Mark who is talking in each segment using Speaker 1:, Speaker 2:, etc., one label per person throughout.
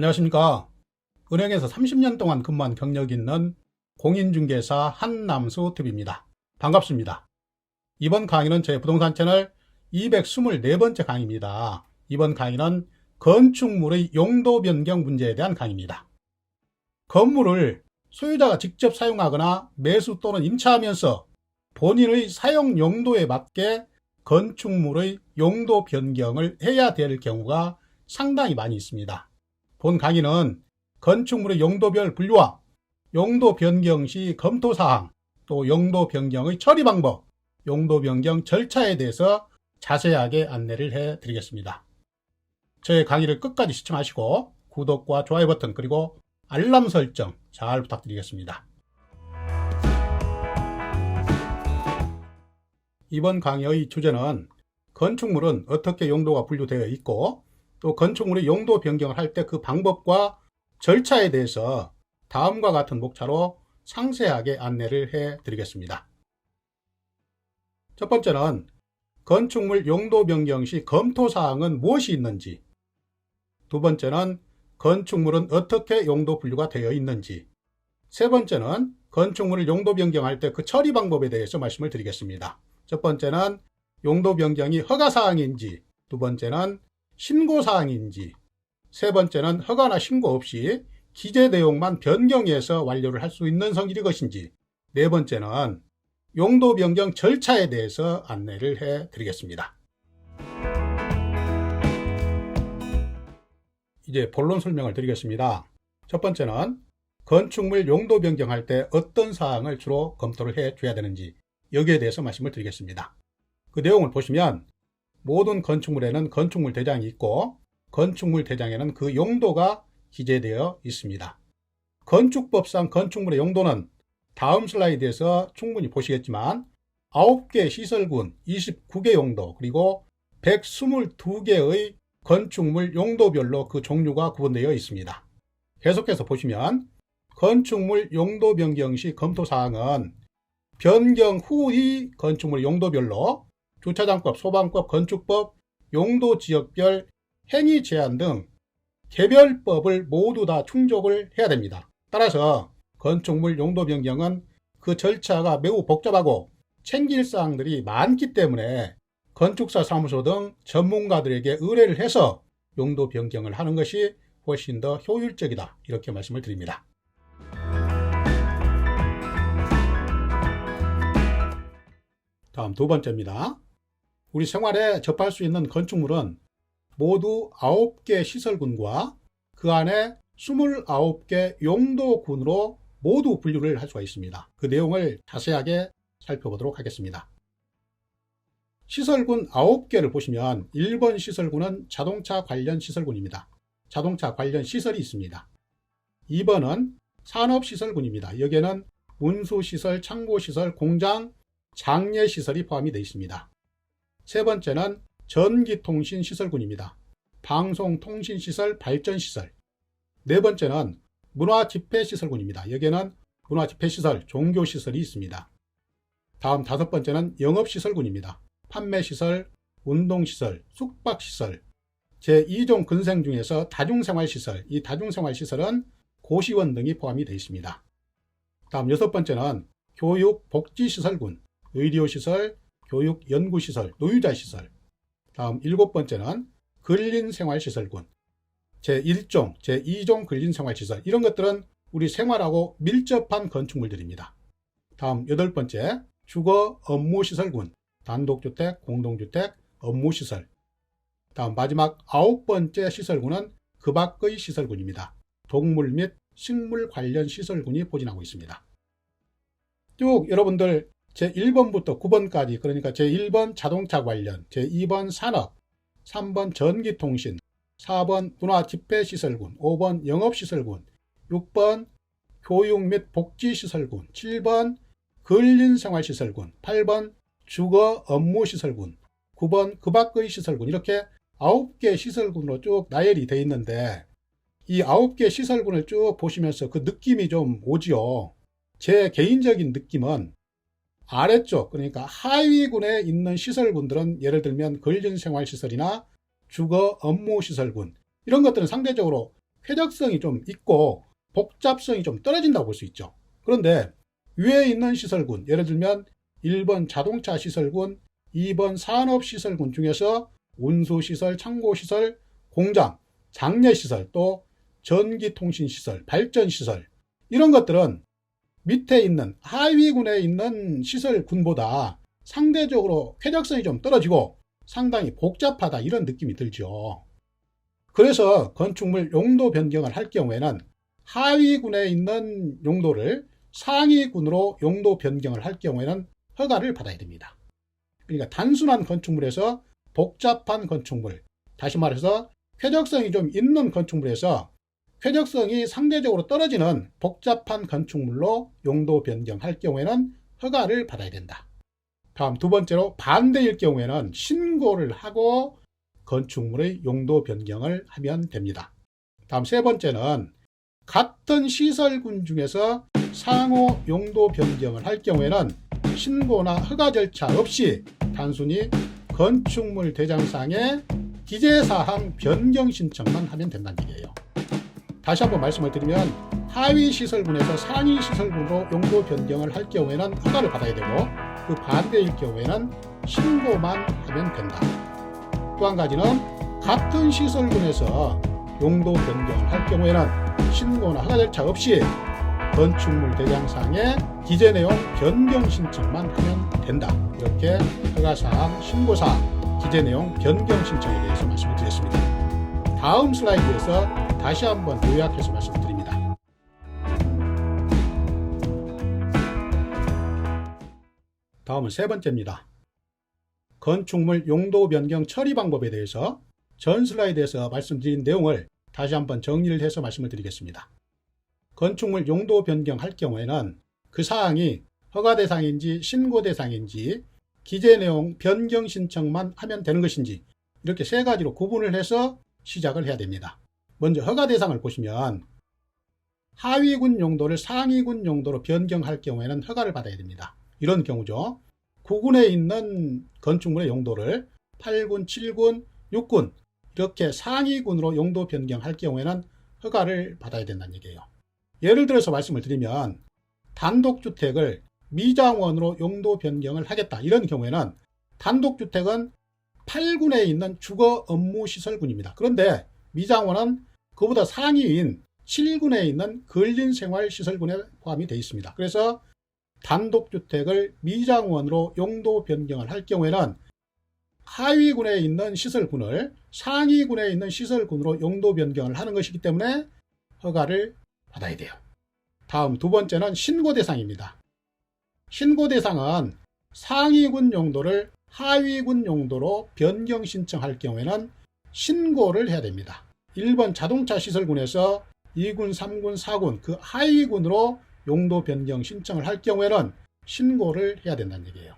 Speaker 1: 안녕하십니까. 은행에서 30년 동안 근무한 경력이 있는 공인중개사 한남수 TV입니다. 반갑습니다. 이번 강의는 제 부동산 채널 224번째 강의입니다. 이번 강의는 건축물의 용도 변경 문제에 대한 강의입니다. 건물을 소유자가 직접 사용하거나 매수 또는 임차하면서 본인의 사용 용도에 맞게 건축물의 용도 변경을 해야 될 경우가 상당히 많이 있습니다. 본 강의는 건축물의 용도별 분류와 용도 변경 시 검토 사항, 또 용도 변경의 처리 방법, 용도 변경 절차에 대해서 자세하게 안내를 해 드리겠습니다. 저의 강의를 끝까지 시청하시고 구독과 좋아요 버튼 그리고 알람 설정 잘 부탁드리겠습니다. 이번 강의의 주제는 건축물은 어떻게 용도가 분류되어 있고 또 건축물의 용도 변경을 할 때 그 방법과 절차에 대해서 다음과 같은 목차로 상세하게 안내를 해 드리겠습니다. 첫 번째는 건축물 용도 변경 시 검토 사항은 무엇이 있는지, 두 번째는 건축물은 어떻게 용도 분류가 되어 있는지, 세 번째는 건축물을 용도 변경할 때 그 처리 방법에 대해서 말씀을 드리겠습니다. 첫 번째는 용도 변경이 허가 사항인지, 두 번째는 신고 사항인지, 세 번째는 허가나 신고 없이 기재 내용만 변경해서 완료를 할 수 있는 성질이 것인지, 네 번째는 용도 변경 절차에 대해서 안내를 해 드리겠습니다. 이제 본론 설명을 드리겠습니다. 첫 번째는 건축물 용도 변경할 때 어떤 사항을 주로 검토를 해 줘야 되는지 여기에 대해서 말씀을 드리겠습니다. 그 내용을 보시면 모든 건축물에는 건축물 대장이 있고 건축물 대장에는 그 용도가 기재되어 있습니다. 건축법상 건축물의 용도는 다음 슬라이드에서 충분히 보시겠지만 9개 시설군 29개 용도 그리고 122개의 건축물 용도별로 그 종류가 구분되어 있습니다. 계속해서 보시면 건축물 용도 변경 시 검토 사항은 변경 후의 건축물 용도별로 주차장법, 소방법, 건축법, 용도 지역별 행위 제한 등 개별법을 모두 다 충족을 해야 됩니다. 따라서 건축물 용도 변경은 그 절차가 매우 복잡하고 챙길 사항들이 많기 때문에 건축사 사무소 등 전문가들에게 의뢰를 해서 용도 변경을 하는 것이 훨씬 더 효율적이다. 이렇게 말씀을 드립니다. 다음 두 번째입니다. 우리 생활에 접할 수 있는 건축물은 모두 9개 시설군과 그 안에 29개 용도군으로 모두 분류를 할 수가 있습니다. 그 내용을 자세하게 살펴보도록 하겠습니다. 시설군 9개를 보시면 1번 시설군은 자동차 관련 시설군입니다. 자동차 관련 시설이 있습니다. 2번은 산업시설군입니다. 여기에는 운수시설, 창고시설, 공장, 장례시설이 포함이 되어 있습니다. 세 번째는 전기통신시설군입니다. 방송통신시설, 발전시설. 네 번째는 문화집회시설군입니다. 여기에는 문화집회시설, 종교시설이 있습니다. 다음 다섯 번째는 영업시설군입니다. 판매시설, 운동시설, 숙박시설. 제2종 근생 중에서 다중생활시설, 이 다중생활시설은 고시원 등이 포함이 되어 있습니다. 다음 여섯 번째는 교육, 복지시설군, 의료시설, 교육, 연구 시설, 노유자 시설. 다음 일곱 번째는 근린 생활 시설군, 제1종, 제2종 근린 생활 시설. 이런 것들은 우리 생활하고 밀접한 건축물들입니다. 다음 여덟 번째, 주거 업무 시설군, 단독주택, 공동주택, 업무 시설. 다음 마지막 아홉 번째 시설군은 그 밖의 시설군입니다. 동물 및 식물 관련 시설군이 포진하고 있습니다. 쭉 여러분들 제1번부터 9번까지 그러니까 제1번 자동차 관련, 제2번 산업, 3번 전기통신, 4번 문화집회시설군, 5번 영업시설군, 6번 교육 및 복지시설군, 7번 근린생활시설군, 8번 주거 업무시설군, 9번 그 밖의 시설군 이렇게 9개 시설군으로 쭉 나열이 되어 있는데 이 9개 시설군을 쭉 보시면서 그 느낌이 좀 오지요. 제 개인적인 느낌은 아래쪽 그러니까 하위군에 있는 시설군들은 예를 들면 근린생활시설이나 주거 업무시설군 이런 것들은 상대적으로 쾌적성이 좀 있고 복잡성이 좀 떨어진다고 볼 수 있죠. 그런데 위에 있는 시설군, 예를 들면 1번 자동차 시설군, 2번 산업 시설군 중에서 운수 시설, 창고 시설, 공장, 장례 시설, 또 전기통신 시설, 발전 시설 이런 것들은 밑에 있는 하위군에 있는 시설군보다 상대적으로 쾌적성이 좀 떨어지고 상당히 복잡하다 이런 느낌이 들죠. 그래서 건축물 용도 변경을 할 경우에는 하위군에 있는 용도를 상위군으로 용도 변경을 할 경우에는 허가를 받아야 됩니다. 그러니까 단순한 건축물에서 복잡한 건축물, 다시 말해서 쾌적성이 좀 있는 건축물에서 쾌적성이 상대적으로 떨어지는 복잡한 건축물로 용도 변경할 경우에는 허가를 받아야 된다. 다음 두 번째로 반대일 경우에는 신고를 하고 건축물의 용도 변경을 하면 됩니다. 다음 세 번째는 같은 시설군 중에서 상호 용도 변경을 할 경우에는 신고나 허가 절차 없이 단순히 건축물 대장상에 기재사항 변경 신청만 하면 된다는 얘기예요. 다시 한번 말씀을 드리면 하위 시설군에서 상위 시설군으로 용도 변경을 할 경우에는 허가를 받아야 되고 그 반대일 경우에는 신고만 하면 된다. 또 한 가지는 같은 시설군에서 용도 변경을 할 경우에는 신고나 허가 절차 없이 건축물 대장상에 기재 내용 변경 신청만 하면 된다. 이렇게 허가사항, 신고사항, 기재 내용 변경 신청에 대해서 말씀을 드렸습니다. 다음 슬라이드에서 다시 한번 요약해서 말씀드립니다. 다음은 세 번째입니다. 건축물 용도 변경 처리 방법에 대해서 전 슬라이드에서 말씀드린 내용을 다시 한번 정리를 해서 말씀을 드리겠습니다. 건축물 용도 변경할 경우에는 그 사항이 허가 대상인지 신고 대상인지 기재 내용 변경 신청만 하면 되는 것인지 이렇게 세 가지로 구분을 해서 시작을 해야 됩니다. 먼저 허가 대상을 보시면 하위군 용도를 상위군 용도로 변경할 경우에는 허가를 받아야 됩니다. 이런 경우죠. 9군에 있는 건축물의 용도를 8군, 7군, 6군 이렇게 상위군으로 용도 변경할 경우에는 허가를 받아야 된다는 얘기예요. 예를 들어서 말씀을 드리면 단독주택을 미장원으로 용도 변경을 하겠다. 이런 경우에는 단독주택은 8군에 있는 주거 업무 시설군입니다. 그런데 미장원은 그보다 상위인 7군에 있는 근린생활시설군에 포함이 되어 있습니다. 그래서 단독주택을 미장원으로 용도 변경을 할 경우에는 하위군에 있는 시설군을 상위군에 있는 시설군으로 용도 변경을 하는 것이기 때문에 허가를 받아야 돼요. 다음 두 번째는 신고 대상입니다. 신고 대상은 상위군 용도를 하위군 용도로 변경 신청할 경우에는 신고를 해야 됩니다. 1번 자동차 시설군에서 2군, 3군, 4군 그 하위군으로 용도 변경 신청을 할 경우에는 신고를 해야 된다는 얘기예요.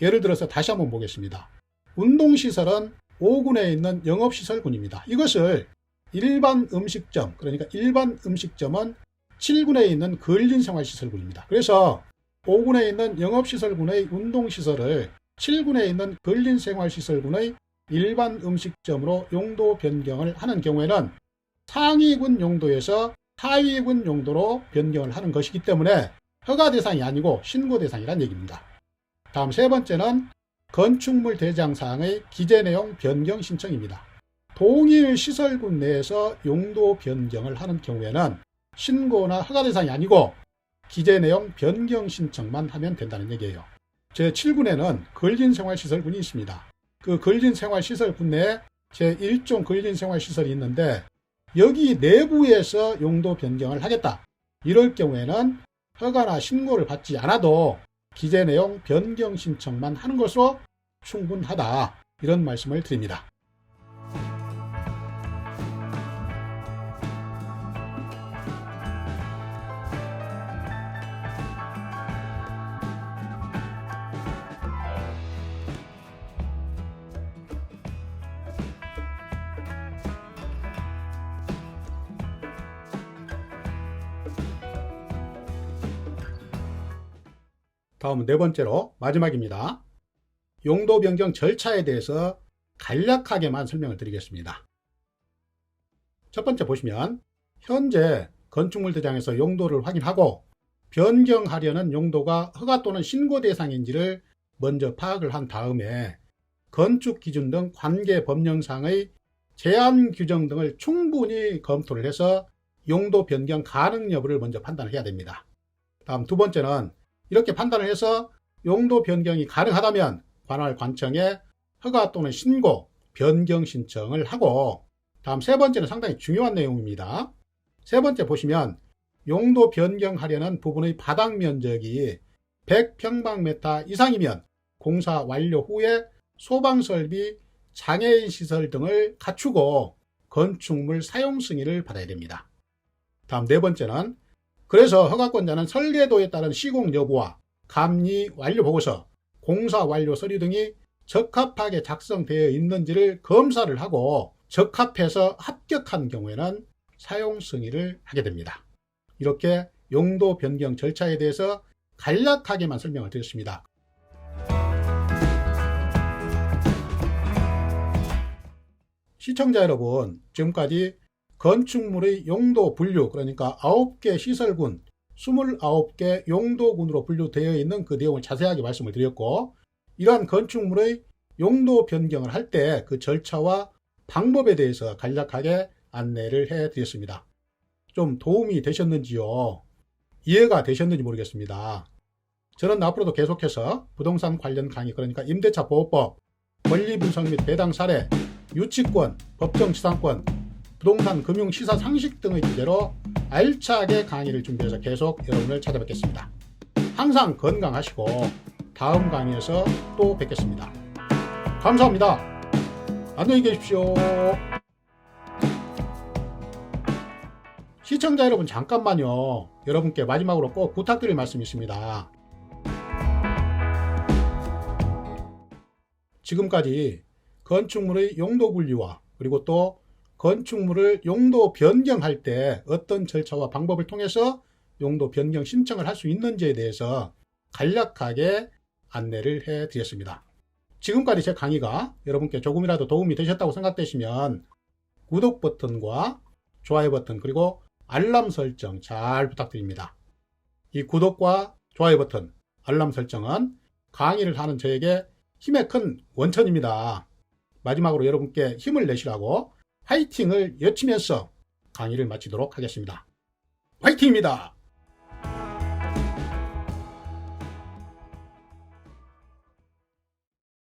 Speaker 1: 예를 들어서 다시 한번 보겠습니다. 운동시설은 5군에 있는 영업시설군입니다. 이것을 일반 음식점, 그러니까 일반 음식점은 7군에 있는 근린생활시설군입니다. 그래서 5군에 있는 영업시설군의 운동시설을 7군에 있는 근린생활시설군의 일반 음식점으로 용도 변경을 하는 경우에는 상위군 용도에서 하위군 용도로 변경을 하는 것이기 때문에 허가 대상이 아니고 신고 대상이란 얘기입니다. 다음 세 번째는 건축물 대장사항의 기재 내용 변경 신청입니다. 동일 시설군 내에서 용도 변경을 하는 경우에는 신고나 허가 대상이 아니고 기재 내용 변경 신청만 하면 된다는 얘기예요. 제7군에는 근린생활시설군이 있습니다. 그 근린생활시설 군 내에 제1종 근린생활시설이 있는데 여기 내부에서 용도 변경을 하겠다. 이럴 경우에는 허가나 신고를 받지 않아도 기재 내용 변경 신청만 하는 것으로 충분하다. 이런 말씀을 드립니다. 다음은 네 번째로 마지막입니다. 용도 변경 절차에 대해서 간략하게만 설명을 드리겠습니다. 첫 번째 보시면 현재 건축물 대장에서 용도를 확인하고 변경하려는 용도가 허가 또는 신고 대상인지를 먼저 파악을 한 다음에 건축 기준 등 관계 법령상의 제한 규정 등을 충분히 검토를 해서 용도 변경 가능 여부를 먼저 판단을 해야 됩니다. 다음 두 번째는 이렇게 판단을 해서 용도 변경이 가능하다면 관할 관청에 허가 또는 신고, 변경 신청을 하고 다음 세 번째는 상당히 중요한 내용입니다. 세 번째 보시면 용도 변경하려는 부분의 바닥 면적이 100평방미터 이상이면 공사 완료 후에 소방 설비, 장애인 시설 등을 갖추고 건축물 사용 승인을 받아야 됩니다. 다음 네 번째는 그래서 허가권자는 설계도에 따른 시공 여부와 감리 완료 보고서, 공사 완료 서류 등이 적합하게 작성되어 있는지를 검사를 하고 적합해서 합격한 경우에는 사용 승인을 하게 됩니다. 이렇게 용도 변경 절차에 대해서 간략하게만 설명을 드렸습니다. 시청자 여러분, 지금까지 건축물의 용도 분류, 그러니까 9개 시설군, 29개 용도군으로 분류되어 있는 그 내용을 자세하게 말씀을 드렸고, 이러한 건축물의 용도 변경을 할 때 그 절차와 방법에 대해서 간략하게 안내를 해 드렸습니다. 좀 도움이 되셨는지요? 이해가 되셨는지 모르겠습니다. 저는 앞으로도 계속해서 부동산 관련 강의, 그러니까 임대차 보호법, 권리 분석 및 배당 사례, 유치권, 법정 지상권, 부동산 금융 시사 상식 등의 주제로 알차게 강의를 준비해서 계속 여러분을 찾아뵙겠습니다. 항상 건강하시고 다음 강의에서 또 뵙겠습니다. 감사합니다. 안녕히 계십시오. 시청자 여러분 잠깐만요. 여러분께 마지막으로 꼭 부탁드릴 말씀이 있습니다. 지금까지 건축물의 용도 분리와 그리고 또 건축물을 용도 변경할 때 어떤 절차와 방법을 통해서 용도 변경 신청을 할 수 있는지에 대해서 간략하게 안내를 해 드렸습니다. 지금까지 제 강의가 여러분께 조금이라도 도움이 되셨다고 생각되시면 구독 버튼과 좋아요 버튼 그리고 알람 설정 잘 부탁드립니다. 이 구독과 좋아요 버튼, 알람 설정은 강의를 하는 저에게 힘의 큰 원천입니다. 마지막으로 여러분께 힘을 내시라고 화이팅을 외치면서 강의를 마치도록 하겠습니다. 화이팅입니다!